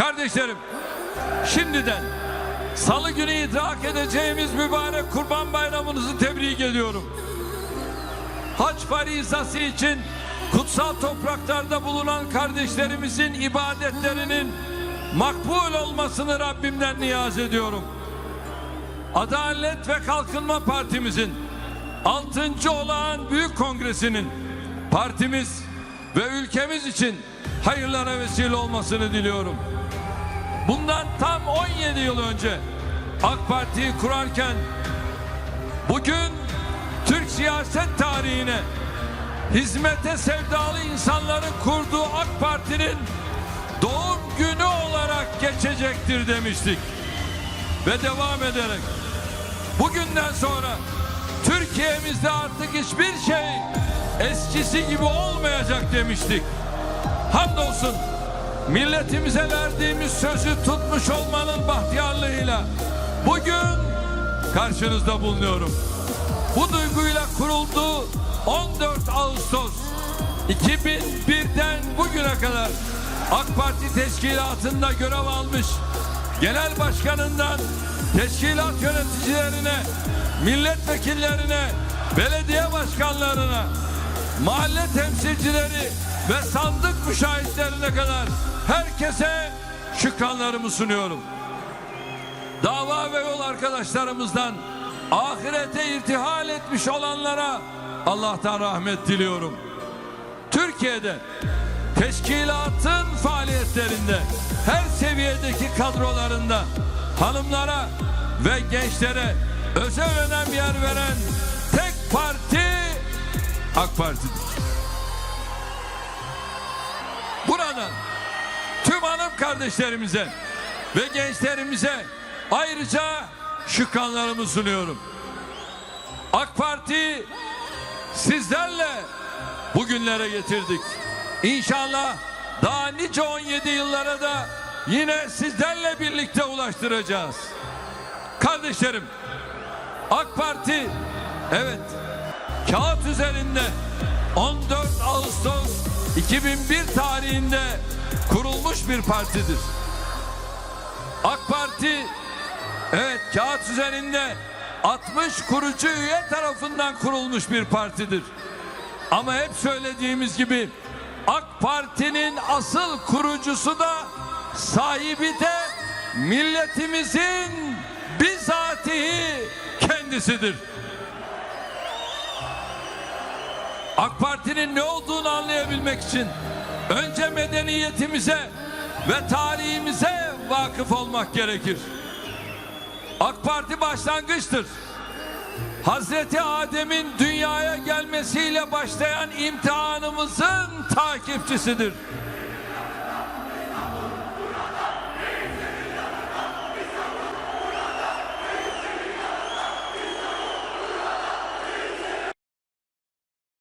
kardeşlerim, şimdiden salı günü idrak edeceğimiz mübarek kurban bayramınızı tebrik ediyorum. Hac farizası için kutsal topraklarda bulunan kardeşlerimizin ibadetlerinin makbul olmasını Rabbimden niyaz ediyorum. Adalet ve Kalkınma Partimizin 6. olağan büyük kongresinin partimiz ve ülkemiz için hayırlara vesile olmasını diliyorum. Bundan tam 17 yıl önce AK Parti'yi kurarken bugün Türk siyaset tarihine hizmete sevdalı insanların kurduğu AK Parti'nin doğum günü olarak geçecektir demiştik. Ve devam ederek bugünden sonra Türkiye'mizde artık hiçbir şey eskisi gibi olmayacak demiştik. Hamdolsun milletimize verdiğimiz sözü tutmuş olmanın bahtiyarlığıyla bugün karşınızda bulunuyorum. Bu duyguyla kuruldu 14 Ağustos 2001'den bugüne kadar AK Parti teşkilatında görev almış genel başkanından teşkilat yöneticilerine, milletvekillerine, belediye başkanlarına, mahalle temsilcileri ve sandık müşahitlerine kadar herkese şükranlarımı sunuyorum. Dava ve yol arkadaşlarımızdan ahirete irtihal etmiş olanlara Allah'tan rahmet diliyorum. Türkiye'de teşkilatın faaliyetlerinde her seviyedeki kadrolarında hanımlara ve gençlere özel önem yer veren tek parti AK Parti'dir. Buradan tüm hanım kardeşlerimize ve gençlerimize ayrıca şükranlarımı sunuyorum. AK Parti sizlerle bugünlere getirdik. İnşallah daha nice 17 yıllara da yine sizlerle birlikte ulaştıracağız. Kardeşlerim, AK Parti evet kağıt üzerinde 14 Ağustos 2001 tarihinde kurulmuş bir partidir. AK Parti evet kağıt üzerinde 60 kurucu üye tarafından kurulmuş bir partidir. Ama hep söylediğimiz gibi AK Parti'nin asıl kurucusu da sahibi de milletimizin bizatihi kendisidir. AK Parti'nin ne olduğunu anlayabilmek için önce medeniyetimize ve tarihimize vakıf olmak gerekir. AK Parti başlangıçtır. Hazreti Adem'in dünyaya gelmesiyle başlayan imtihanımızın takipçisidir.